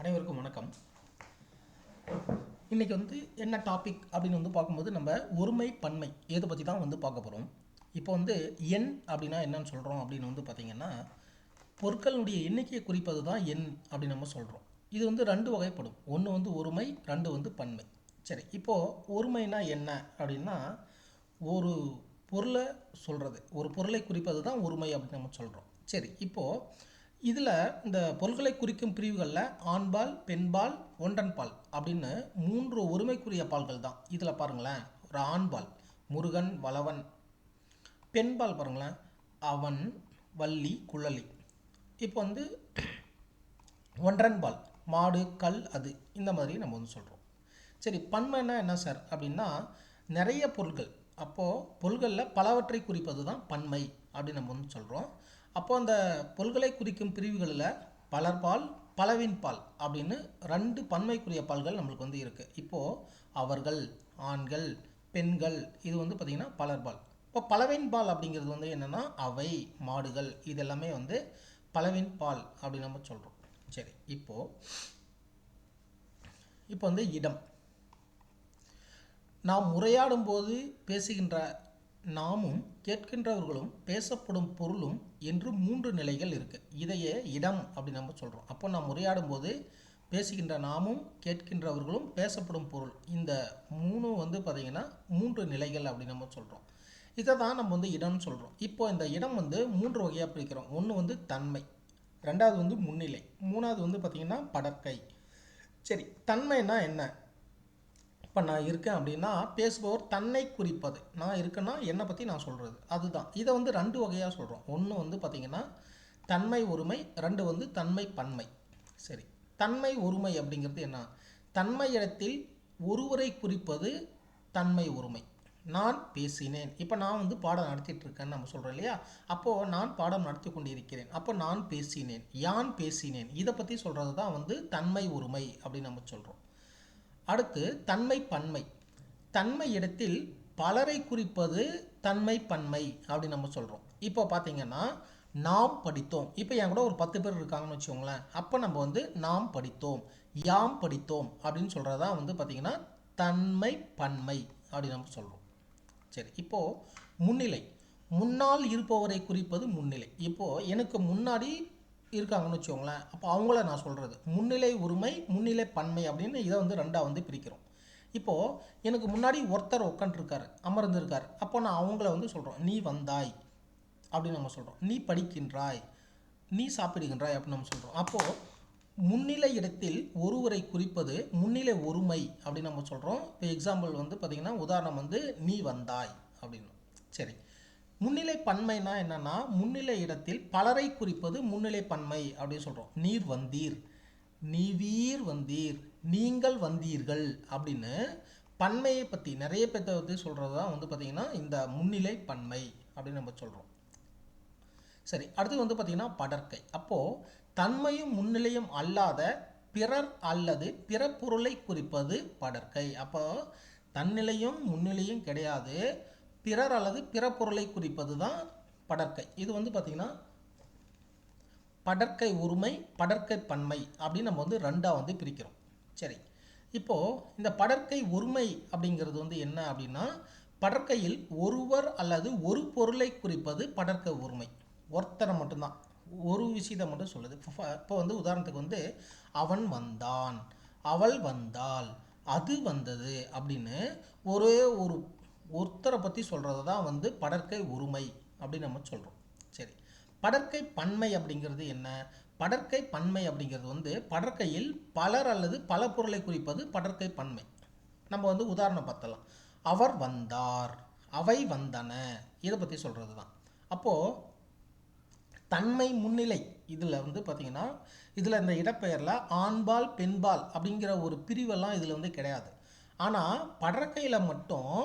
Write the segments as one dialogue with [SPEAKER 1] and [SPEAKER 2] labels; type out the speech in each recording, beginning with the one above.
[SPEAKER 1] அனைவருக்கும் வணக்கம். இன்றைக்கி வந்து என்ன டாபிக் அப்படின்னு வந்து பார்க்கும்போது நம்ம ஒருமை பன்மை எதை பற்றி தான் வந்து பார்க்க போகிறோம் இப்போ வந்து எண் அப்படின்னா என்னன்னு சொல்கிறோம் அப்படின்னு வந்து பார்த்திங்கன்னா பொருட்களுடைய எண்ணிக்கையை குறிப்பது தான் எண் அப்படின்னு நம்ம சொல்கிறோம் இது வந்து ரெண்டு வகைப்படும். ஒன்று வந்து ஒருமை ரெண்டு வந்து பன்மை. சரி இப்போது ஒருமைனா என்ன அப்படின்னா ஒரு பொருளை சொல்கிறது ஒரு பொருளை குறிப்பது தான் ஒருமை அப்படின்னு நம்ம சொல்கிறோம் சரி இப்போது இதில் இந்த பொருட்களை குறிக்கும் பிரிவுகளில் ஆண்பால் பெண்பால் ஒன்றன்பால் அப்படின்னு மூன்று ஒருமைக்குரிய பால்கள் தான். இதில் பாருங்களேன் ஒரு ஆண்பால் முருகன் வளவன். பெண்பால் பாருங்களேன் அவன் வள்ளி குழலி. இப்போ வந்து ஒன்றன்பால் மாடு கல் அது இந்த மாதிரி நம்ம வந்து சொல்கிறோம் சரி பன்மைன்னா என்ன சார்? அப்படின்னா நிறைய பொருட்கள் அப்போது பொருள்களில் பலவற்றை குறிப்பது தான் பன்மை அப்படின்னு நம்ம வந்து சொல்கிறோம் அப்போ அந்த பொருள்களை குறிக்கும் பிரிவுகளில் பலர்பால் பலவின் பால் அப்படின்னு ரெண்டு பன்மைக்குரிய பால்கள் நம்மளுக்கு வந்து இருக்குது இப்போது அவர்கள் ஆண்கள் பெண்கள் இது வந்து பார்த்திங்கன்னா பலர்பால் இப்போ பலவின் பால் அப்படிங்கிறது வந்து என்னென்னா அவை மாடுகள் இதெல்லாமே வந்து பலவின் பால் அப்படின்னு நம்ம சொல்கிறோம் சரி இப்போது இப்போ வந்து இடம். நாம் உரையாடும் போது பேசுகின்ற நாமும் கேட்கின்றவர்களும் பேசப்படும் பொருளும் என்று மூன்று நிலைகள் இருக்குது இதையே இடம் அப்படி நம்ம சொல்கிறோம் அப்போ நாம் உரையாடும் போது பேசுகின்ற நாமும் கேட்கின்றவர்களும் பேசப்படும் பொருள். இந்த மூணும் வந்து பார்த்திங்கன்னா மூன்று நிலைகள் அப்படின்னு நம்ம சொல்கிறோம் இதை தான் நம்ம வந்து இடம்னு சொல்கிறோம் இப்போ இந்த இடம் வந்து மூன்று வகையாக பிரிக்கிறோம். ஒன்று வந்து தன்மை ரெண்டாவது வந்து முன்னிலை மூணாவது வந்து பார்த்திங்கன்னா படற்கை சரி தன்மைன்னா என்ன? இப்போ நான் இருக்கேன் அப்படின்னா பேசுபவர் தன்னை குறிப்பது. நான் இருக்கேன்னா என்னை பற்றி நான் சொல்கிறது அதுதான். இதை வந்து ரெண்டு வகையாக சொல்கிறோம் ஒன்று வந்து பார்த்திங்கன்னா தன்மை ஒருமை ரெண்டு வந்து தன்மை பன்மை. சரி. தன்மை ஒருமை அப்படிங்கிறது என்ன? தன்மை இடத்தில் ஒருவரை குறிப்பது தன்மை ஒருமை. நான் பேசினேன். இப்போ நான் வந்து பாடம் நடத்திட்டு இருக்கேன்னு நம்ம சொல்கிறோம் இல்லையா? அப்போது நான் பாடம் நடத்தி கொண்டிருக்கிறேன். அப்போ நான் பேசினேன். யான் பேசினேன்? இதை பற்றி சொல்கிறது தான் வந்து தன்மை ஒருமை அப்படின்னு நம்ம சொல்கிறோம் அடுத்து தன்மை பன்மை. தன்மை இடத்தில் பலரை குறிப்பது தன்மை பன்மை அப்படின்னு நம்ம சொல்கிறோம் இப்போ பார்த்தீங்கன்னா நாம் படித்தோம். இப்போ என் கூட ஒரு பத்து பேர் இருக்காங்கன்னு வச்சுக்கோங்களேன். அப்போ நம்ம வந்து நாம் படித்தோம் யாம் படித்தோம் அப்படின்னு சொல்கிறதா வந்து பார்த்திங்கன்னா தன்மை பன்மை அப்படின்னு நம்ம சொல்கிறோம் சரி இப்போது முன்னிலை. முன்னால் இருப்பவரை குறிப்பது முன்னிலை. இப்போது எனக்கு முன்னாடி இருக்காங்கன்னு வச்சுக்கோங்களேன். அப்போ அவங்கள நான் சொல்கிறது முன்னிலை உரிமை முன்னிலை பன்மை அப்படின்னு இதை வந்து ரெண்டாக வந்து பிரிக்கிறோம். இப்போது எனக்கு முன்னாடி ஒருத்தர் உட்காந்துருக்காரு அமர்ந்திருக்கார். அப்போ நான் அவங்கள வந்து சொல்கிறோம் நீ வந்தாய் அப்படின்னு நம்ம சொல்கிறோம் நீ படிக்கின்றாய் நீ சாப்பிடுகின்றாய் அப்படின்னு நம்ம சொல்கிறோம் அப்போது முன்னிலை இடத்தில் ஒருவரை குறிப்பது முன்னிலை ஒருமை அப்படின்னு நம்ம சொல்கிறோம் இப்போ எக்ஸாம்பிள் வந்து பார்த்திங்கன்னா உதாரணம் வந்து நீ வந்தாய் அப்படின்னு. சரி. முன்னிலை பன்மைனா என்னன்னா முன்னிலை இடத்தில் பலரை குறிப்பது முன்னிலை பன்மை அப்படின்னு சொல்கிறோம் நீர் வந்தீர். நீவீர் வந்தீர். நீங்கள் வந்தீர்கள் அப்படின்னு பன்மையை பற்றி நிறைய பேர்த்த வந்து சொல்கிறது தான் வந்து பார்த்திங்கன்னா இந்த முன்னிலை பன்மை அப்படின்னு நம்ம சொல்கிறோம் சரி அடுத்து வந்து பார்த்திங்கன்னா படற்கை. அப்போது தன்மையும் முன்னிலையும் அல்லாத பிறர் அல்லது பிற பொருளை குறிப்பது படற்கை. அப்போ தன்னிலையும் முன்னிலையும் கிடையாது. பிறர் அல்லது பிற பொருளை குறிப்பது தான் படற்கை. இது வந்து பார்த்திங்கன்னா படற்கை உரிமை படற்கை பன்மை அப்படின்னு நம்ம வந்து ரெண்டாக வந்து பிரிக்கிறோம். சரி. இப்போது இந்த படற்கை உரிமை அப்படிங்கிறது வந்து என்ன அப்படின்னா படற்கையில் ஒருவர் அல்லது ஒரு பொருளை குறிப்பது படற்கை உரிமை. ஒருத்தரை மட்டும்தான். ஒரு விஷயத்தை மட்டும் சொல்லுது. இப்போ வந்து உதாரணத்துக்கு வந்து அவன் வந்தான் அவள் வந்தாள் அது வந்தது அப்படின்னு ஒரே ஒரு ஒருத்தரை பற்றி சொல்கிறது தான் வந்து படற்கை ஒருமை அப்படின்னு நம்ம சொல்கிறோம் சரி. படற்கை பன்மை அப்படிங்கிறது என்ன? படற்கை பன்மை அப்படிங்கிறது வந்து படற்கையில் பலர் அல்லது பல பொருளை குறிப்பது படற்கை பன்மை. நம்ம வந்து உதாரணம் பார்த்தலாம். அவர் வந்தார் அவை வந்தன. இதை பற்றி சொல்கிறது தான் அப்போது தன்மை முன்னிலை இதில் வந்து பார்த்திங்கன்னா இதில் இந்த இடப்பெயரில் ஆண்பால் பெண்பால் அப்படிங்கிற ஒரு பிரிவெல்லாம் இதில் வந்து கிடையாது. ஆனால் படற்கையில் மட்டும்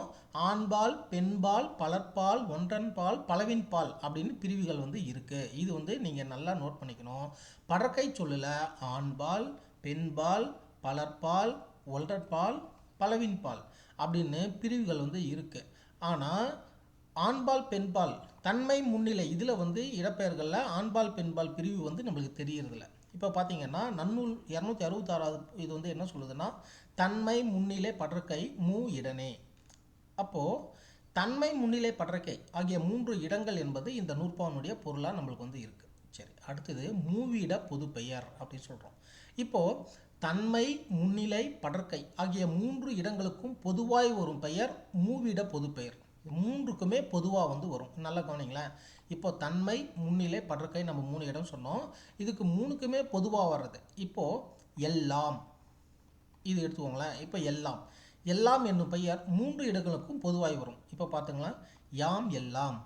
[SPEAKER 1] ஆண்பால் பெண்பால் பலர்பால் ஒன்றன்பால் பலவின்பால் அப்படின்னு பிரிவுகள் வந்து இருக்குது இது வந்து நீங்கள் நல்லா நோட் பண்ணிக்கணும். படற்கை சொல்லில் ஆண்பால் பெண்பால் பலர்பால் ஒன்றன்பால் பலவின்பால் அப்படின்னு பிரிவுகள் வந்து இருக்குது ஆனால் ஆண்பால் பெண்பால் தன்மை முன்னிலை இதில் வந்து இடப்பெயர்களில் ஆண்பால் பெண்பால் பிரிவு வந்து நம்மளுக்கு தெரியறதில்ல. இப்போ பார்த்தீங்கன்னா நன்னூல் இரநூத்தி அறுபத்தாறாவது இது வந்து என்ன சொல்லுதுன்னா தன்மை முன்னிலை படற்கை மூ இடனே. அப்போது தன்மை முன்னிலை படற்கை ஆகிய மூன்று இடங்கள் என்பது இந்த நூற்பாவனுடைய பொருளாக நம்மளுக்கு வந்து இருக்குது சரி அடுத்தது மூவிட பொதுப்பெயர் அப்படின்னு சொல்கிறோம் இப்போது தன்மை முன்னிலை படற்கை ஆகிய மூன்று இடங்களுக்கும் பொதுவாய் வரும் பெயர் மூவிட பொதுப்பெயர் மூன்றுக்குமே பொதுவாக வந்து வரும். நல்லா கவனிங்களேன். இப்போ தன்மை முன்னிலை படற்கை நம்ம மூணு இடம் சொன்னோம். இதுக்கு மூணுக்குமே பொதுவாக வர்றது. இப்போது எல்லாம். இது எடுத்துக்கோங்களேன். இப்போ எல்லாம். எல்லாம் என்னும் பெயர் மூன்று இடங்களுக்கும் பொதுவாய் வரும். இப்போ பார்த்துங்களேன் யாம் எல்லாம்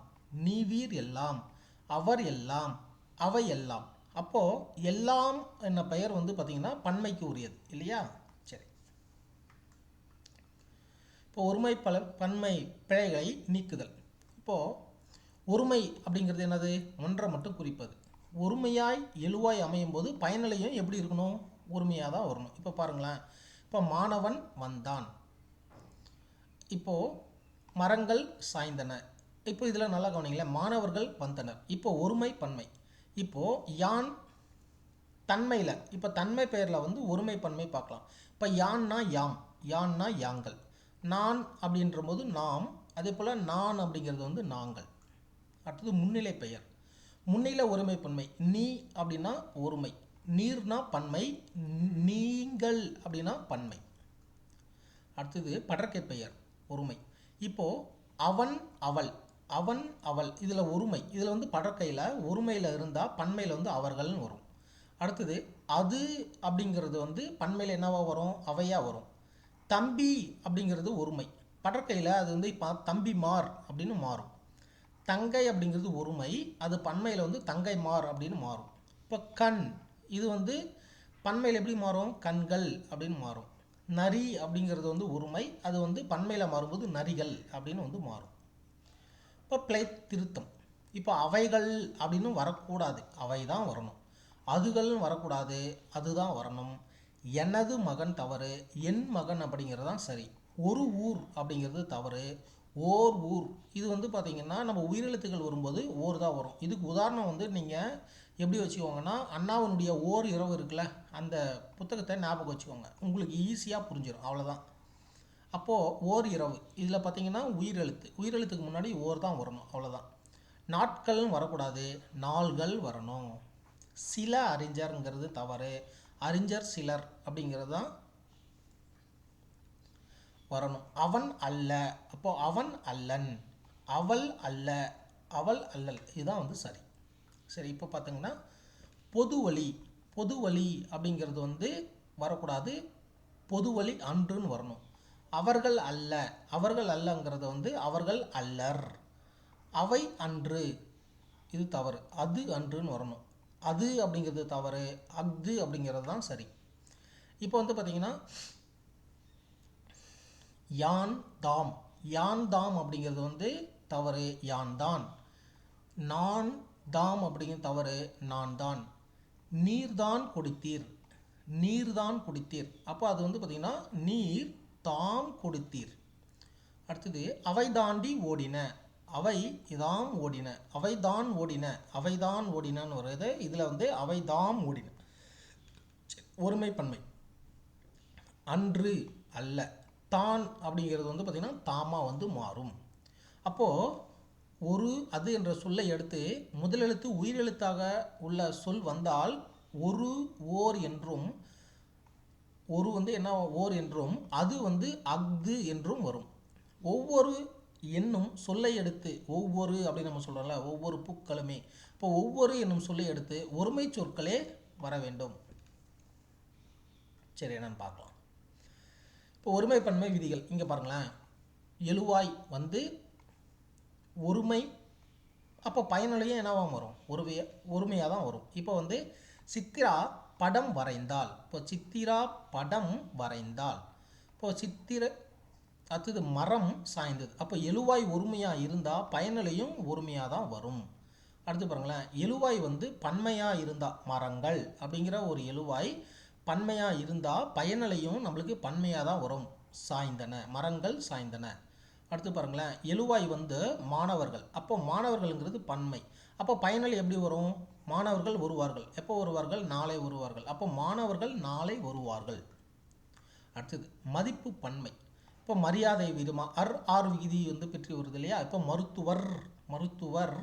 [SPEAKER 1] நீவீர் எல்லாம் அவர் எல்லாம் அவை எல்லாம். அப்போது எல்லாம் என்ன பெயர் வந்து பார்த்திங்கன்னா பன்மைக்கு உரியது. இல்லையா? சரி. இப்போ ஒருமை பல பன்மை பிழைகளை நீக்குதல். இப்போது ஒருமை அப்படிங்கிறது என்னது? ஒன்றை மட்டும் குறிப்பது. ஒருமையாய் எழுவாய் அமையும் போது பயனிலையும் எப்படி இருக்கணும்? ஒருமையாக தான் வரணும். இப்போ பாருங்களேன். இப்போ மாணவன் வந்தான். இப்போது மரங்கள் சாய்ந்தன. இப்போ இதில் நல்லா கவனிங்களேன். மாணவர்கள் வந்தனர். இப்போ ஒருமை பன்மை. இப்போது யான் தன்மையில் இப்போ தன்மை பெயரில் வந்து ஒருமை பன்மை பார்க்கலாம். இப்போ யான்னா யாம் யான்னா யாங்கள். நான் அப்படின்ற போது நாம் அதே போல் நான் அப்படிங்கிறது வந்து நாங்கள். அடுத்தது முன்னிலை பெயர். முன்னிலை ஒருமை பன்மை நீ அப்படின்னா ஒருமை. நீர்னா பன்மை. நீங்கள் அப்படின்னா பன்மை. அடுத்தது படற்கை பெயர். ஒருமை. இப்போது அவன் அவள். அவன் அவள். இதில் ஒருமை. இதில் வந்து படற்கையில் ஒருமையில் இருந்தால் பன்மையில் வந்து அவர்கள்னு வரும். அடுத்தது அது அப்படிங்கிறது வந்து பன்மையில் என்னவாக வரும்? அவையாக வரும். தம்பி அப்படிங்கிறது ஒருமை. படற்கையில் அது வந்து இப்போ தம்பி மார் அப்படின்னு மாறும். தங்கை அப்படிங்கிறது ஒருமை அது பன்மையில் வந்து தங்கை மார் அப்படின்னு மாறும். இப்போ கண் இது வந்து பன்மையில் எப்படி மாறும்? கண்கள் அப்படின்னு மாறும். நரி அப்படிங்கிறது வந்து ஒருமை அது வந்து பன்மையில் மாறும்போது நரிகள் அப்படின்னு வந்து மாறும். இப்போ பிளை திருத்தம். இப்போ அவைகள் அப்படின்னு வரக்கூடாது. அவை தான் வரணும். அதுகள்னு வரக்கூடாது. அதுதான் வரணும். எனது மகன் தவறு என் மகன் அப்படிங்கிறது தான் சரி. ஒரு ஊர் அப்படிங்கிறது தவறு. ஓர் ஊர். இது வந்து பார்த்திங்கன்னா நம்ம உயிரெழுத்துக்கள் வரும்போது ஓர் தான் வரும். இதுக்கு உதாரணம் வந்து நீங்கள் எப்படி வச்சுக்கோங்கன்னா அண்ணாவனுடைய ஓர் இரவு இருக்குல்ல அந்த புத்தகத்தை ஞாபகம் வச்சுக்கோங்க. உங்களுக்கு ஈஸியாக புரிஞ்சிடும் அவ்வளோதான் அப்போது ஓர் இரவு. இதில் பார்த்திங்கன்னா உயிரெழுத்து. உயிரெழுத்துக்கு முன்னாடி ஓர் தான் வரணும். அவ்வளோதான் நாட்கள்னு வரக்கூடாது. நாள்கள் வரணும். சில அறிஞர்ங்கிறது தவறு. அறிஞர் சிலர் அப்படிங்கிறது தான் வரணும். அவன் அல்ல. அப்போ அவன் அல்லன். அவள் அல்ல. அவள் அல்லல். இதுதான் வந்து சரி. சரி இப்போ பார்த்தீங்கன்னா பொது வழி பொது வழி அப்படிங்கிறது வந்து வரக்கூடாது. பொது வழி அன்றுன்னு வரணும். அவர்கள் அல்ல. அவர்கள் அல்லங்கிறது வந்து அவர்கள் அல்லர். அவை அன்று. இது தவறு. அது அன்றுன்னு வரணும். அது அப்படிங்கிறது தவறு. அஃது அப்படிங்கிறது தான் சரி. இப்போ வந்து பார்த்தீங்கன்னா யான் தாம். யான் தாம் அப்படிங்கிறது வந்து தவறு யான் தான். நான் தாம் அப்படிங்கிற தவறு நான் தான். நீர்தான் குடித்தீர். நீர்தான் குடித்தீர். அப்போ அது வந்து பார்த்திங்கன்னா நீர் தாம் கொடுத்தீர். அடுத்தது அவை தாண்டி ஓடின. அவை இதாம் ஓடின. அவை தான் ஓடின. அவை தான் ஓடினன்னு வருது இதில் வந்து அவை தாம் ஓடின. ஒருமைப்பன்மை. அன்று அல்ல. தான் அப்படிங்கிறது வந்து பார்த்திங்கன்னா தாமா வந்து மாறும். அப்போது ஒரு அது என்ற சொல்லை எடுத்து முதலெழுத்து உயிரெழுத்தாக உள்ள சொல் வந்தால் ஒரு ஓர் என்றும் ஒரு வந்து என்ன ஓர் என்றும் அது வந்து அஃது என்றும் வரும். ஒவ்வொரு என்னும் சொல்லை எடுத்து ஒவ்வொரு அப்படின்னு நம்ம சொல்கிறோம்ல ஒவ்வொரு பூக்களுமே. இப்போ ஒவ்வொரு என்னும் சொல்லை எடுத்து ஒருமை சொற்களே வர வேண்டும். சரி என்னன்னு பார்க்கலாம். இப்போ ஒருமை பன்மை விதிகள். இங்கே பாருங்களேன். எழுவாய் வந்து ஒருமை அப்போ பயனுலையும் என்னவாக வரும்? ஒருமைய ஒருமையாக தான் வரும். இப்போ வந்து சித்திரா படம் வரைந்தால். இப்போ சித்திரா படம் வரைந்தால். இப்போ சித்திர அடுத்தது மரம் சாய்ந்தது. அப்போ எழுவாய் ஒருமையாக இருந்தால் பயனிலையும் ஒருமையாக தான் வரும். அடுத்து பாருங்களேன். எழுவாய் வந்து பன்மையாக இருந்தால் மரங்கள் அப்படிங்கிற ஒரு எழுவாய் பன்மையாக இருந்தால் பயனலையும் நம்மளுக்கு பன்மையாக தான் வரும். சாய்ந்தன. மரங்கள் சாய்ந்தன. அடுத்து பாருங்களேன். எழுவாய் வந்து மாணவர்கள். அப்போ மாணவர்கள்ங்கிறது பன்மை. அப்போ பயனல் எப்படி வரும்? மாணவர்கள் வருவார்கள். எப்போ வருவார்கள்? நாளை வருவார்கள். அப்போ மாணவர்கள் நாளை வருவார்கள். அடுத்தது மதிப்பு பன்மை. இப்போ மரியாதை விதமாக அர் ஆர் விகுதி வந்து பெற்று வருது இல்லையா? இப்போ மருத்துவர் மருத்துவர்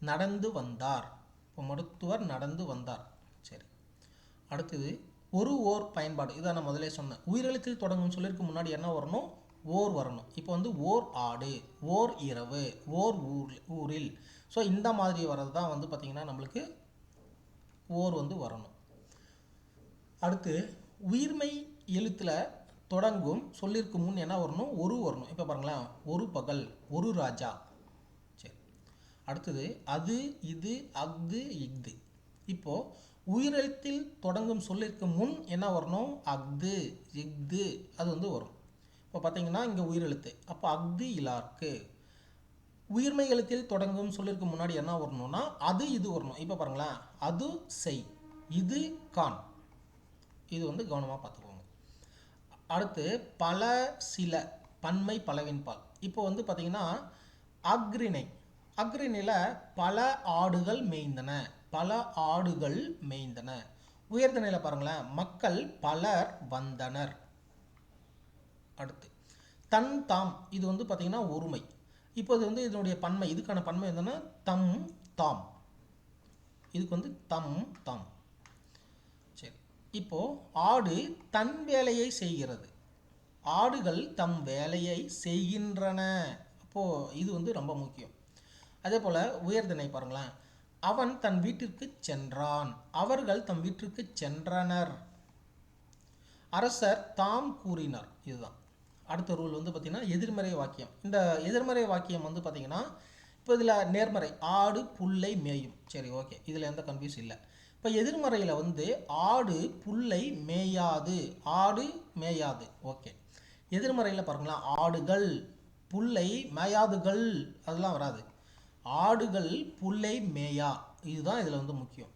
[SPEAKER 1] நடந்து வந்தார். இப்போ மருத்துவர் நடந்து வந்தார். சரி. அடுத்தது ஒரு ஓர் பயன்பாடு. இதை நான் முதலே சொன்னேன். உயிரெழுத்தில் தொடங்கும் சொல்லிருக்கு முன்னாடி என்ன வரணும்? ஓர் வரணும். இப்போ வந்து ஓர் ஆடு ஓர் இரவு ஓர் ஊர் ஊரில். ஸோ இந்த மாதிரி வர்றது தான் வந்து பார்த்திங்கன்னா நம்மளுக்கு ஓர் வந்து வரணும். அடுத்து உயிர்மை எழுத்தில் தொடங்கும் சொல்லிற்கு முன் என்ன வரணும்? ஒரு வரணும். இப்போ பாருங்களேன். ஒரு பகல் ஒரு ராஜா. சரி. அடுத்தது அது இது அஃது இஃது. இப்போது உயிரெழுத்தில் தொடங்கும் சொல்லிற்கு முன் என்ன வரணும்? அஃது இஃது அது வந்து வரும். இப்போ பார்த்தீங்கன்னா இங்கே உயிரெழுத்து. அப்போ அஃது இலார்க்கு. உயிர்மை எழுத்தில் தொடங்கும் சொல்லிற்கு முன்னாடி என்ன வரணும்னா அது இது வரணும். இப்போ பாருங்களேன். அது செய். இது கான். இது வந்து கவனமாக பார்த்துக்கோங்க. அடுத்து பல சில பன்மை பலவின்பால் இப்போ வந்து பார்த்தீங்கன்னா அக்ரிணை அக்ரிணையில் பல ஆடுகள் மேய்ந்தன. பல ஆடுகள் மேய்ந்தன. உயர்தனையில் பாருங்களேன் மக்கள் பலர் வந்தனர். அடுத்து தன் தாம். இது வந்து பார்த்தீங்கன்னா ஒருமை. இப்போ இது வந்து இதனுடைய பன்மை. இதுக்கான பன்மை என்னன்னா தம் தாம். இதுக்கு வந்து தம் தாம். சரி இப்போ ஆடு தன் வேலையை செய்கிறது. ஆடுகள் தம் வேலையை செய்கின்றன. அப்போது இது வந்து ரொம்ப முக்கியம். அதே போல் உயர்திணை பாருங்களேன் அவன் தன் வீட்டிற்கு சென்றான். அவர்கள் தம் வீட்டிற்கு சென்றனர். அரசர் தாம் கூறினார். இதுதான். அடுத்த ரூல் வந்து பார்த்திங்கன்னா எதிர்மறை வாக்கியம். இந்த எதிர்மறை வாக்கியம் வந்து பார்த்திங்கன்னா இப்போ இதில் நேர்மறை ஆடு புல்லை மேயும். சரி ஓகே இதில் எந்த கன்ஃபியூஸ் இல்லை. இப்போ எதிர்மறையில் வந்து ஆடு புல்லை மேயாது. ஆடு மேயாது. ஓகே எதிர்மறையில் பாருங்களேன் ஆடுகள் புல்லை மேயாதுகள் அதெல்லாம் வராது. ஆடுகள் புல்லை மேயா. இதுதான் இதில் வந்து முக்கியம்.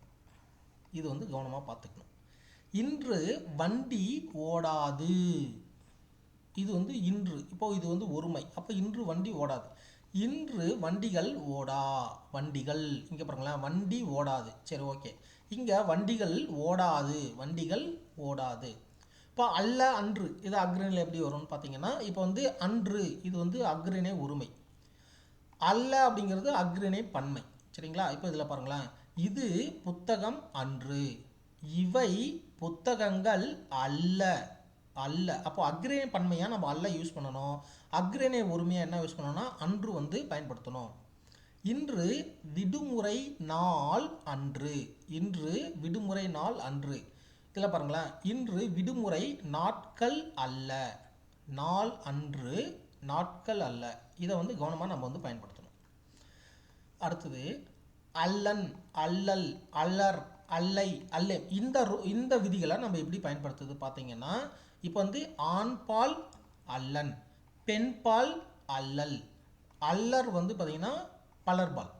[SPEAKER 1] இது வந்து கவனமாக பார்த்துக்கணும். இன்று வண்டி ஓடாது. இது வந்து இன்று. இப்போ இது வந்து ஒருமை. அப்போ இன்று வண்டி ஓடாது. இன்று வண்டிகள் ஓடா. வண்டிகள். இங்கே பாருங்களேன். வண்டி ஓடாது. சரி ஓகே. இங்கே வண்டிகள் ஓடாது. வண்டிகள் ஓடாது. இப்போ அல்ல அன்று. இது அக்ரிணில் எப்படி வரும்னு பார்த்தீங்கன்னா இப்போ வந்து அன்று. இது வந்து அக்ரிணை ஒருமை. அல்ல அப்படிங்கிறது அக்ரிணை பன்மை. சரிங்களா? இப்போ இதில் பாருங்களேன். இது புத்தகம் அன்று. இவை புத்தகங்கள் அல்ல. அல்ல. அப்போ அக்ரிணை பன்மையாக நம்ம அல்ல யூஸ் பண்ணணும். அக்ரிணை ஒருமையாக என்ன யூஸ் பண்ணணும்னா அன்று வந்து பயன்படுத்தணும். இன்று விடுமுறை நாள் அன்று. இன்று விடுமுறை நாள் அன்று. இதில் பாருங்களேன். இன்று விடுமுறை நாட்கள் அல்ல. நாள் அன்று நாட்கள் அல்ல. இதை வந்து கவனமாக நம்ம வந்து பயன்படுத்தணும். அடுத்தது அல்லன் அல்லல் அல்லர் அல்லை அல்லே இந்த இந்த விதிகளை நம்ம எப்படி பயன்படுத்துறது பார்த்தீங்கன்னா இப்போ வந்து ஆண்பால் அல்லன் பெண்பால் அல்லல். அல்லர் வந்து பார்த்தீங்கன்னா பலர்பால்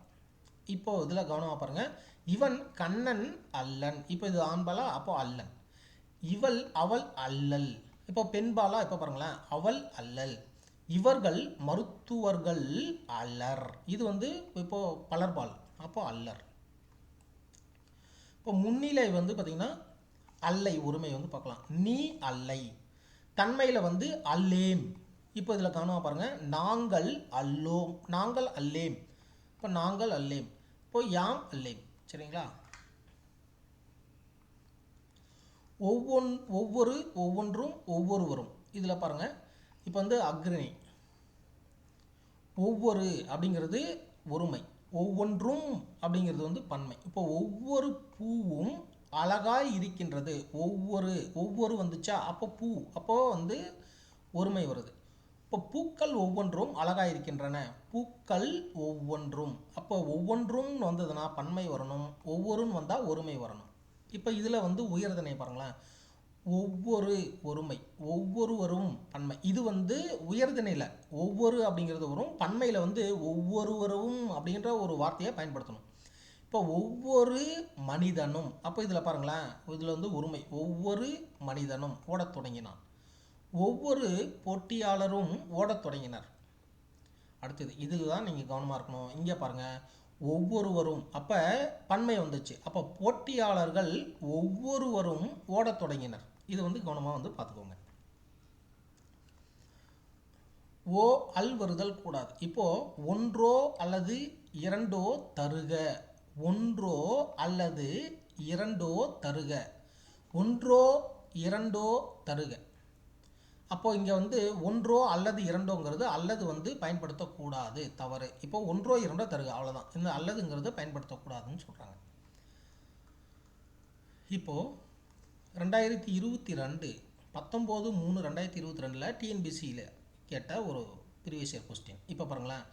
[SPEAKER 1] இப்போ இதில் கவனமாக பாருங்கள் இவன் கண்ணன் அல்லன். இப்போ இது ஆண்பாலா அப்போ அல்லன். இவள் அவள் அல்லல். இப்போ பெண்பாலா இப்போ பாருங்களேன். அவள் அல்லல். இவர்கள் மருத்துவர்கள் அல்லர். இது வந்து இப்போ பலர்பால். அப்போ அல்லர். இப்போ முன்னிலை வந்து பார்த்திங்கன்னா அல்லை ஒருமை வந்து பார்க்கலாம். நீ அல்லை. தன்மையில் வந்து அல்லேம். இப்போ இதில் கவனமாக பாருங்கள் நாங்கள் அல்லோம். நாங்கள் அல்லேம். இப்போ நாங்கள் அல்லேம். இப்போ யாம் அல்லேம். சரிங்களா? ஒவ்வொன் ஒவ்வொரு ஒவ்வொன்றும் ஒவ்வொருவரும். இதில் பாருங்கள் இப்போ வந்து அக்ரிணை ஒவ்வொரு அப்படிங்கிறது ஒருமை. ஒவ்வொன்றும் அப்படிங்கிறது வந்து பன்மை. இப்போ ஒவ்வொரு பூவும் அழகாய் இருக்கின்றது. ஒவ்வொரு ஒவ்வொரு வந்துச்சா அப்போ பூ அப்போ வந்து ஒருமை வருது. இப்போ பூக்கள் ஒவ்வொன்றும் அழகாக இருக்கின்றன. பூக்கள் ஒவ்வொன்றும். அப்போ ஒவ்வொன்றும் வந்ததுன்னா பன்மை வரணும். ஒவ்வொருன்னு வந்தால் ஒருமை வரணும். இப்போ இதில் வந்து உயர்தனை பாருங்களேன். ஒவ்வொரு ஒருமை ஒவ்வொருவரும் பன்மை. இது வந்து உயர்தனையில் ஒவ்வொரு அப்படிங்கிறது வரும். பன்மையில் வந்து ஒவ்வொருவரும் அப்படின்ற ஒரு வார்த்தையை பயன்படுத்தணும். இப்போ ஒவ்வொரு மனிதனும் அப்போ இதில் பாருங்களேன் இதில் வந்து ஒருமை ஒவ்வொரு மனிதனும் ஓடத் தொடங்கினான். ஒவ்வொரு போட்டியாளரும் ஓடத் தொடங்கினர். அடுத்தது இதில் தான் நீங்கள் கவனமாக இருக்கணும். இங்கே பாருங்கள் ஒவ்வொருவரும் அப்போ பன்மை வந்துச்சு. அப்போ போட்டியாளர்கள் ஒவ்வொருவரும் ஓடத் தொடங்கினர். இது வந்து கவனமாக வந்து பார்த்துக்கோங்க. ஓ அல் வருதல் கூடாது. இப்போது ஒன்றோ அல்லது இரண்டோ தருக. ஒன்றோ அல்லது இரண்டோ தருக. ஒன்றோ இரண்டோ தருக. அப்போது இங்கே வந்து ஒன்றோ அல்லது இரண்டோங்கிறது அல்லது வந்து பயன்படுத்தக்கூடாது. தவறு. இப்போ ஒன்றோ இரண்டோ தருக. அவ்வளோதான் இந்த அல்லதுங்கிறது பயன்படுத்தக்கூடாதுன்னு சொல்கிறாங்க இப்போது ரெண்டாயிரத்தி இருபத்தி ரெண்டு பத்தொம்போது மூணு ரெண்டாயிரத்தி இருபத்தி ரெண்டில் டிஎன்பிசியில் கேட்ட ஒரு ப்ரீவியஸ் இயர் கொஸ்டின் இப்போ பாருங்களேன்.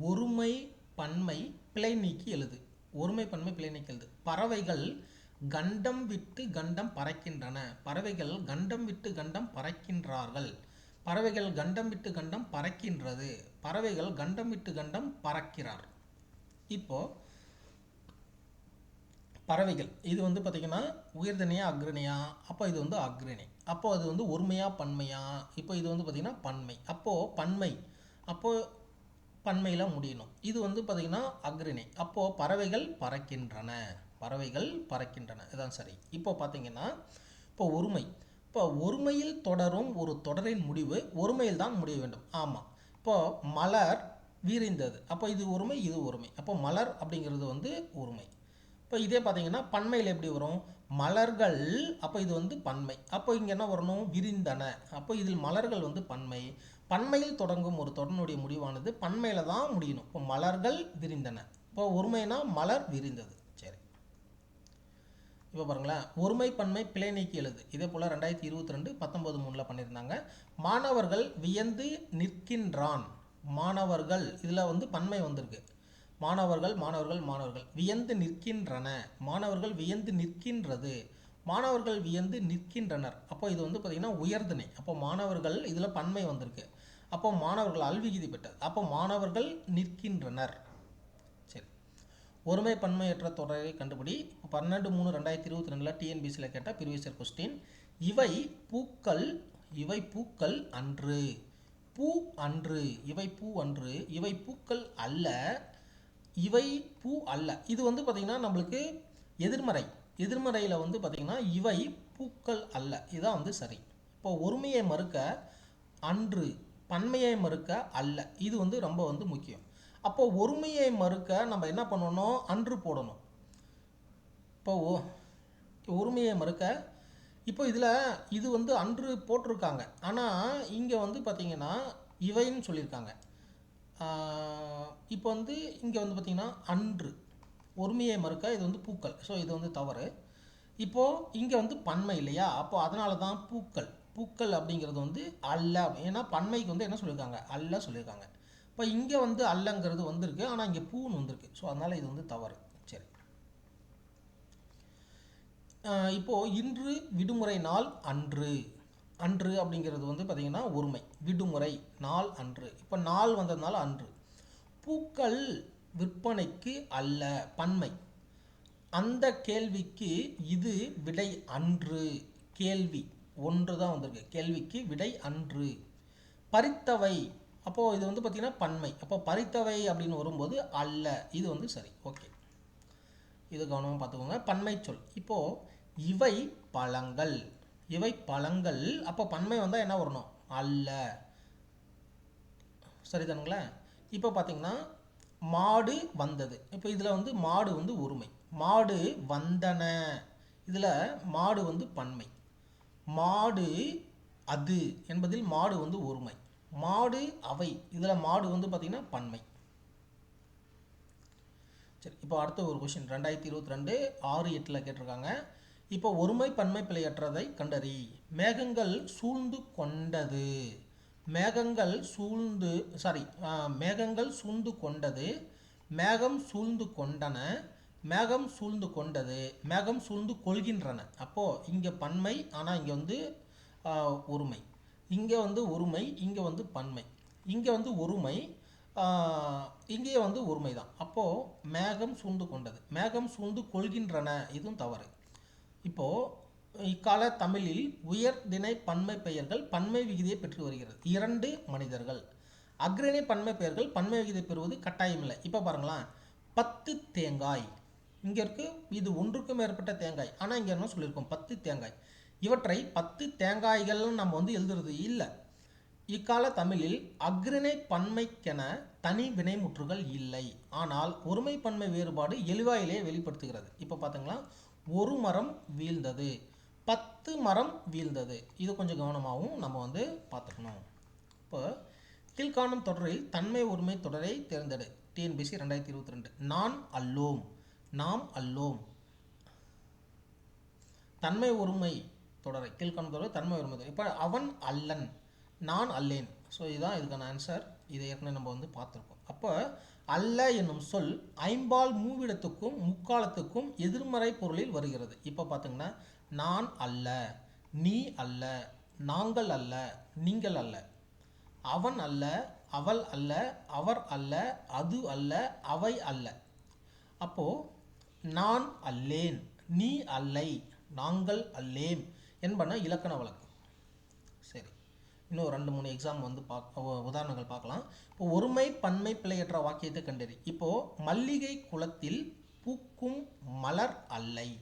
[SPEAKER 1] ஒருமை பன்மை பிழை நீக்கி எழுது. ஒருமை பன்மை பிழை நீக்கி எழுது. பறவைகள் கண்டம் விட்டு கண்டம் பறக்கின்றன. பறவைகள் கண்டம் விட்டு கண்டம் பறக்கின்றார்கள். பறவைகள் கண்டம் விட்டு கண்டம் பறக்கின்றது. பறவைகள் கண்டம் விட்டு கண்டம் பறக்கிறார். இப்போது பறவைகள். இது வந்து பார்த்திங்கன்னா உயர்தனியா அக்ரணியா அப்போ இது வந்து அக்ரணி. அப்போ அது வந்து ஒருமையா பன்மையா இப்போ இது வந்து பார்த்திங்கன்னா பன்மை. அப்போது பன்மை அப்போது பன்மையில் முடியணும். இது வந்து பார்த்திங்கன்னா அக்ரணி. அப்போது பறவைகள் பறக்கின்றன. பறவைகள் பறக்கின்றன. இதான் சரி. இப்போ பார்த்தீங்கன்னா இப்போ ஒருமை. இப்போ ஒருமையில் தொடரும் ஒரு தொடரின் முடிவு ஒருமையில் தான் முடிய வேண்டும். ஆமாம் இப்போ மலர் வீரிந்தது அப்போ இது ஒருமை இது ஒருமை. அப்போ மலர் அப்படிங்கிறது வந்து ஒருமை. இப்போ இதே பார்த்தீங்கன்னா பன்மையில் எப்படி வரும்? மலர்கள் அப்போ இது வந்து பன்மை. அப்போ இங்கே என்ன வரணும்? விரிந்தன. அப்போ இதில் மலர்கள் வந்து பன்மை. பன்மையில் தொடங்கும் ஒரு தொடனுடைய முடிவானது பன்மையில் தான் முடியணும். இப்போ மலர்கள் விரிந்தன. இப்போ ஒருமைனா மலர் விரிந்தது. சரி. இப்போ பாருங்களேன். ஒருமை பன்மை பிழை நீக்கி எழுது. இதே போல் ரெண்டாயிரத்தி இருபத்தி ரெண்டு பத்தொம்பது மூணில் பண்ணியிருந்தாங்க. மாணவர்கள் வியந்து நிற்கின்றான். மாணவர்கள் இதில் வந்து பன்மை வந்திருக்கு. மாணவர்கள் மாணவர்கள் மாணவர்கள். வியந்து நிற்கின்றன. மாணவர்கள் வியந்து நிற்கின்றது. மாணவர்கள் வியந்து நிற்கின்றனர். அப்போ இது வந்து பார்த்திங்கன்னா உயர்தனை அப்போ மாணவர்கள் இதில் பன்மை வந்திருக்கு. அப்போ மாணவர்கள் அல்விகிதி பெற்றது. அப்போ மாணவர்கள் நிற்கின்றனர். சரி. ஒருமை பன்மையற்ற தொடரை கண்டுபிடி. பன்னெண்டு மூணு ரெண்டாயிரத்தி இருபத்தி ரெண்டில் டிஎன்பிசியில் கேட்ட ப்ரீவியஸ் கொஸ்டின் இவை பூக்கள் இவை பூக்கள் அன்று. பூ அன்று. இவை பூ அன்று. இவை பூக்கள் அல்ல. இவை பூ அல்ல. இது வந்து பார்த்திங்கன்னா நம்மளுக்கு எதிர்மறை. எதிர்மறையில் வந்து பார்த்திங்கன்னா இவை பூக்கள் அல்ல. இதுதான் வந்து சரி. இப்போ ஒருமையை மறுக்க அன்று பன்மையை மறுக்க அல்ல. இது வந்து ரொம்ப வந்து முக்கியம். அப்போ ஒருமையை மறுக்க நம்ம என்ன பண்ணணும்? அன்று போடணும். இப்போ ஒருமையை மறுக்க இப்போ இதில் இது வந்து அன்று போட்டிருக்காங்க. ஆனால் இங்கே வந்து பார்த்திங்கன்னா இவைன்னு சொல்லியிருக்காங்க. இப்போ வந்து இங்கே வந்து பார்த்திங்கன்னா அன்று. ஒருமையை மறுக்க இது வந்து பூக்கள். ஸோ இது வந்து தவறு. இப்போது இங்கே வந்து பன்மை இல்லையா? அப்போ அதனால தான் பூக்கள். பூக்கள் அப்படிங்கிறது வந்து அல்ல. ஏன்னா பன்மைக்கு வந்து என்ன சொல்லியிருக்காங்க அல்ல சொல்லியிருக்காங்க இப்போ இங்கே வந்து அல்லங்கிறது வந்திருக்கு. ஆனால் இங்கே பூன்னு வந்திருக்கு. ஸோ அதனால் இது வந்து தவறு. சரி. இப்போது இன்று விடுமுறை நாள் அன்று. அன்று அப்படிங்கிறது வந்து பார்த்திங்கன்னா ஒருமை விடுமுறை நாள் அன்று. இப்போ நாள் வந்ததுனால அன்று. பூக்கள் விற்பனைக்கு அல்ல பன்மை. அந்த கேள்விக்கு இது விடை அன்று. கேள்வி ஒன்று தான் வந்திருக்கு. கேள்விக்கு விடை அன்று. பறித்தவை. அப்போது இது வந்து பார்த்திங்கன்னா பன்மை. அப்போ பறித்தவை அப்படின்னு வரும்போது அல்ல. இது வந்து சரி. ஓகே. இது கவனமாக பார்த்துக்கோங்க. பன்மை சொல். இப்போது இவை பழங்கள். இவை பழங்கள். அப்போ பன்மை வந்தால் என்ன வரணும்? அல்ல. சரிதானுங்களேன் இப்போ பார்த்தீங்கன்னா மாடு வந்தது. இப்போ இதில் வந்து மாடு வந்து ஒருமை மாடு வந்தன. இதில் மாடு வந்து பன்மை. மாடு அது என்பதில் மாடு வந்து ஒருமை மாடு அவை. இதில் மாடு வந்து பார்த்திங்கன்னா பன்மை. சரி இப்போ அடுத்த ஒரு கொஷின் ரெண்டாயிரத்தி இருபத்தி ரெண்டு ஆறு எட்டில் கேட்டிருக்காங்க. இப்போ ஒருமை பன்மை பிழையற்றதை கண்டறி. மேகங்கள் சூழ்ந்து கொண்டது. மேகங்கள் சூழ்ந்து சாரி மேகங்கள் சூழ்ந்து கொண்டது. மேகம் சூழ்ந்து கொண்டன. மேகம் சூழ்ந்து கொண்டது. மேகம் சூழ்ந்து கொள்கின்றன. அப்போது இங்கே பன்மை ஆனால் இங்கே வந்து ஒருமை. இங்கே வந்து ஒருமை இங்கே வந்து பன்மை. இங்கே வந்து ஒருமை இங்கேயே வந்து ஒருமை தான் அப்போது மேகம் சூழ்ந்து கொண்டது. மேகம் சூழ்ந்து கொள்கின்றன. இதுவும் தவறு. இப்போது இக்கால தமிழில் உயர் திணை பன்மை பெயர்கள் பன்மை விகிதியை பெற்று வருகிறது. இரண்டு மனிதர்கள். அக்ரணி பன்மை பெயர்கள் பன்மை விகிதை பெறுவது கட்டாயமில்லை. இப்போ பாருங்களேன். பத்து தேங்காய். இங்கே இருக்கு இது ஒன்றுக்கும் மேற்பட்ட தேங்காய். ஆனால் இங்கே என்ன சொல்லியிருக்கோம்? பத்து தேங்காய். இவற்றை பத்து தேங்காய்கள்னு நம்ம வந்து எழுதுறது இல்லை. இக்கால தமிழில் அக்ரிணை பன்மைக்கென தனி வினைமுற்றுகள் இல்லை. ஆனால் ஒருமை பன்மை வேறுபாடு எளிவாயிலே வெளிப்படுத்துகிறது. இப்போ பார்த்தீங்களா ஒரு மரம் வீழ்ந்தது. பத்து மரம் வீழ்ந்தது. இது கொஞ்சம் கவனமாகவும் நம்ம வந்து பார்த்துக்கணும். இப்போ கீழ்காணும் தொடரில் தன்மை உரிமை தொடரை தேர்ந்தெடு. டிஎன்பிசி ரெண்டாயிரத்தி இருபத்தி ரெண்டு. நான் அல்லோம். நாம் அல்லோம். தன்மை ஒருமை தொடரை. கீழ்காணும் தொடர் தன்மை ஒருமை தொடர். இப்போ அவன் அல்லன். நான் அல்லேன். ஸோ இதுதான் இதுக்கான ஆன்சர் இதை ஏற்கனவே நம்ம வந்து பார்த்துருக்கோம். அப்போ அல்ல என்னும் சொல் ஐம்பால் மூவிடத்துக்கும் முக்காலத்துக்கும் எதிர்மறை பொருளில் வருகிறது. இப்போ பார்த்தீங்கன்னா நான் அல்ல நீ அல்ல நாங்கள் அல்ல நீங்கள் அல்ல. அவன் அல்ல அவள் அல்ல அவர் அல்ல அது அல்ல அவை அல்ல. அப்போ நான் அல்லேன் நீ அல்லை நாங்கள் அல்லேம் என்பன இலக்கண வழக்கு. சரி. இன்னும் ரெண்டு மூணு எக்ஸாம் வந்து பார்க்க உ- உதாரணங்கள் பார்க்கலாம். இப்போ ஒருமை பன்மை பிழையற்ற வாக்கியத்தை கண்டறி. இப்போது மல்லிகை குளத்தில் பூக்கும் மலர் அல்லை.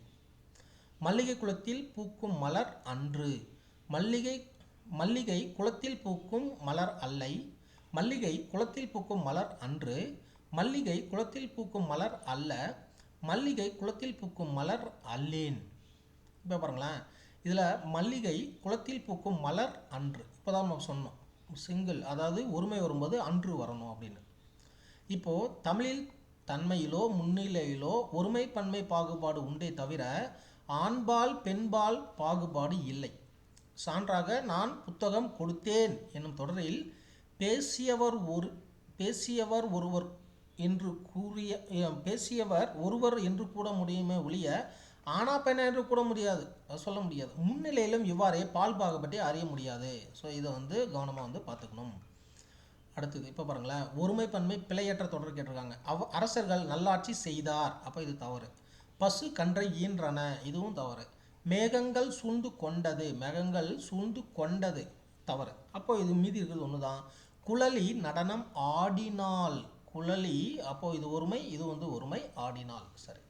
[SPEAKER 1] மல்லிகை குளத்தில் பூக்கும் மலர் அன்று. மல்லிகை மல்லிகை குளத்தில் பூக்கும் மலர் அல்லை. மல்லிகை குளத்தில் பூக்கும் மலர் அன்று. மல்லிகை குளத்தில் பூக்கும் மலர் அல்ல. மல்லிகை குளத்தில் பூக்கும் மலர் அல்லேன். இப்போ பாருங்களேன். இதில் மல்லிகை குளத்தில் பூக்கும் மலர் அன்று. இப்போ தான் நம்ம சொன்னோம். சிங்கிள் அதாவது ஒருமை வரும்போது அன்று வரணும் அப்படின்னு. இப்போது தமிழில் தன்மையிலோ முன்னிலையிலோ ஒருமை பன்மை பாகுபாடு உண்டே தவிர ஆண்பால் பெண்பால் பாகுபாடு இல்லை. சான்றாக நான் புத்தகம் கொடுத்தேன் என்னும் தொடரில் பேசியவர் ஒரு பேசியவர் ஒருவர் என்று கூறிய பேசியவர் ஒருவர் என்று கூட முடியுமே ஒழிய ஆனா பெண்ணா என்று கூட முடியாது. அது சொல்ல முடியாது. முன்னிலையிலும் இவ்வாறே பால் பாகுபட்டை அறிய முடியாது. ஸோ இதை வந்து கவனமாக வந்து பார்த்துக்கணும். அடுத்தது இப்போ பாருங்களேன். ஒருமை பன்மை பிழையற்ற தொடர் கேட்டிருக்காங்க. அவ அரசர்கள் நல்லாட்சி செய்தார். அப்போ இது தவறு. பசு கன்றை ஈன்றன. இதுவும் தவறு. மேகங்கள் சூழ்ந்து கொண்டது. மேகங்கள் சூழ்ந்து கொண்டது. தவறு. அப்போ இது மீதி இருக்கிறது ஒன்று தான் குழலி நடனம் ஆடினால். குழலி அப்போ இது ஒருமை இது வந்து ஒருமை ஆடினால். சரி.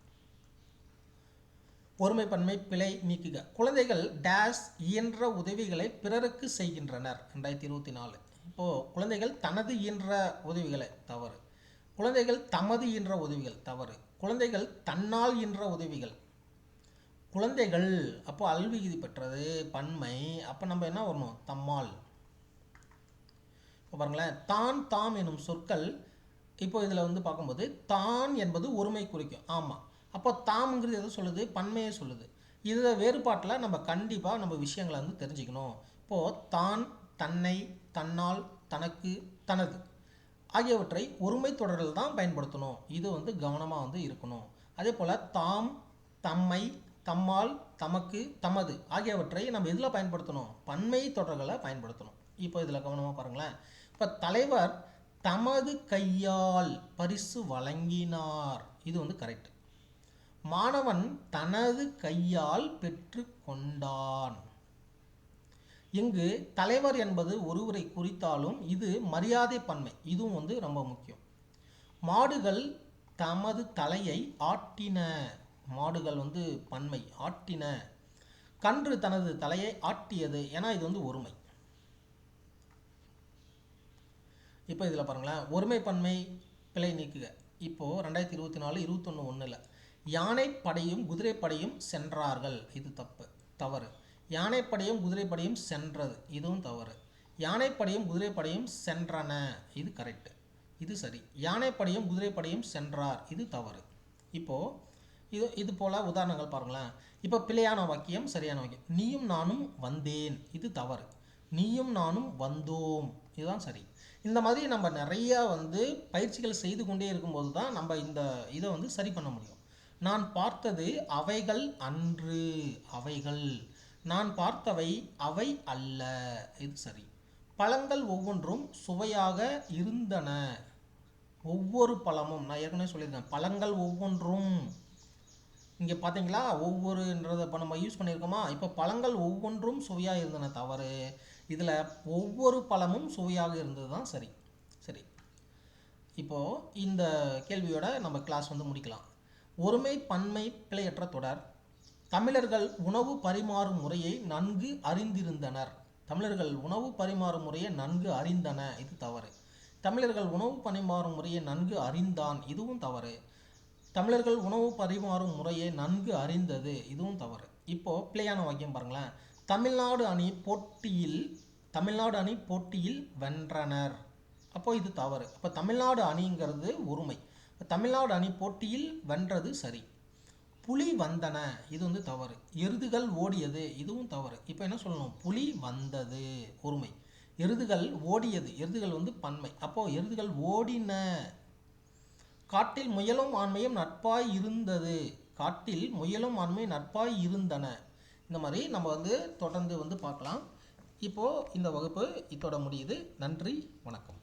[SPEAKER 1] ஒருமைப்பன்மை பிழை நீக்குக. குழந்தைகள் டேஸ் இயன்ற உதவிகளை பிறருக்கு செய்கின்றனர். ரெண்டாயிரத்தி இருபத்தி நாலு. இப்போது குழந்தைகள் தனது இயன்ற உதவிகளை தவறு. குழந்தைகள் தமது இயன்ற உதவிகள் தவறு. குழந்தைகள் தன்னால் இயன்ற உதவிகள். குழந்தைகள் அப்போ அல்விகுதி பெற்றது பன்மை. அப்போ நம்ம என்ன வரணும்? தம்மால். இப்போ பாருங்களேன். தான் தாம் எனும் சொற்கள் இப்போ இதில் வந்து பார்க்கும்போது தான் என்பது ஒருமை குறிக்கும். ஆமாம். அப்போ தாம்ங்கிறது எதை சொல்லுது? பன்மையை சொல்லுது. இதில் வேறுபாட்டில் நம்ம கண்டிப்பாக நம்ம விஷயங்களை வந்து தெரிஞ்சுக்கணும். இப்போது தான் தன்னை தன்னால் தனக்கு தனது ஆகியவற்றை ஒருமை தொடரில் தான் பயன்படுத்தணும். இது வந்து கவனமாக வந்து இருக்கணும். அதே போல் தாம் தம்மை தம்மால் தமக்கு தமது ஆகியவற்றை நம்ம எதில் பயன்படுத்தணும்? பன்மை தொடர்களை பயன்படுத்தணும். இப்போ இதில் கவனமாக பாருங்களேன். இப்போ தலைவர் தமது கையால் பரிசு வழங்கினார். இது வந்து கரெக்ட் மாணவன் தனது கையால் பெற்று கொண்டான். இங்கு தலைவர் என்பது ஒருவரை குறித்தாலும் இது மரியாதை பன்மை. இதுவும் வந்து ரொம்ப முக்கியம். மாடுகள் தமது தலையை ஆட்டின மாடுகள் வந்து பன்மை ஆட்டின. கன்று தனது தலையை ஆட்டியது. ஏன்னா இது வந்து ஒருமை. இப்போ இதில் பாருங்களேன். ஒருமை பன்மை பிழை நீக்குக. இப்போது ரெண்டாயிரத்தி இருபத்தி நாலு இருபத்தொன்று ஒன்றில் யானைப்படையும் குதிரைப்படையும் சென்றார்கள். இது தப்பு. தவறு. யானைப்படையும் குதிரைப்படையும் சென்றது. இதுவும் தவறு. யானைப்படையும் குதிரைப்படையும் சென்றன. இது கரெக்டு இது சரி. யானைப்படையும் குதிரைப்படையும் சென்றார். இது தவறு. இப்போது இது இது போல் உதாரணங்கள் பாருங்களேன். இப்போ பிழையான வாக்கியம் சரியான வாக்கியம். நீயும் நானும் வந்தேன். இது தவறு. நீயும் நானும் வந்தோம். இதுதான் சரி. இந்த மாதிரி நம்ம நிறையா வந்து பயிற்சிகள் செய்து கொண்டே இருக்கும்போது தான் நம்ம இந்த இதை வந்து சரி பண்ண முடியும். நான் பார்த்தது அவைகள் அன்று அவைகள். நான் பார்த்தவை அவை அல்ல. இது சரி. பழங்கள் ஒவ்வொன்றும் சுவையாக இருந்தன. ஒவ்வொரு பழமும் நான் ஏற்கனவே சொல்லியிருக்கேன் பழங்கள் ஒவ்வொன்றும். இங்கே பார்த்தீங்களா? ஒவ்வொருன்றதை இப்போ நம்ம யூஸ் பண்ணியிருக்கோமா? இப்போ பழங்கள் ஒவ்வொன்றும் சுவையாக இருந்தன தவறு. இதில் ஒவ்வொரு பழமும் சுவையாக இருந்தது தான் சரி. சரி. இப்போது இந்த கேள்வியோட நம்ம கிளாஸ் வந்து முடிக்கலாம். ஒருமை பன்மை பிழையற்ற தொடர். தமிழர்கள் உணவு பரிமாறும் முறையை நன்கு அறிந்திருந்தனர். தமிழர்கள் உணவு பரிமாறும் முறையை நன்கு அறிந்தன இது தவறு. தமிழர்கள் உணவு பரிமாறும் முறையை நன்கு அறிந்தான் இதுவும் தவறு. தமிழர்கள் உணவு பரிமாறும் முறையை நன்கு அறிந்தது இதுவும் தவறு. இப்போ பிள்ளையான வாக்கியம் பாருங்களேன். தமிழ்நாடு அணி போட்டியில் தமிழ்நாடு அணி போட்டியில் வென்றனர். அப்போ இது தவறு. அப்போ தமிழ்நாடு அணிங்கிறது ஒருமை. தமிழ்நாடு அணி போட்டியில் வென்றது சரி. புலி வந்தன. இது வந்து தவறு. எருதுகள் ஓடியது. இதுவும் தவறு. இப்போ என்ன சொல்லணும்? புலி வந்தது. ஒருமை. எருதுகள் ஓடியது. எருதுகள் வந்து பன்மை. அப்போது எருதுகள் ஓடின. காட்டில் முயலும் ஆண்மையும் நட்பாய் இருந்தது. காட்டில் முயலும் ஆண்மையும் நட்பாய் இருந்தன. இந்த மாதிரி நம்ம வந்து தொடர்ந்து வந்து பார்க்கலாம். இப்போது இந்த வகுப்பு இதோட முடியுது. நன்றி. வணக்கம்.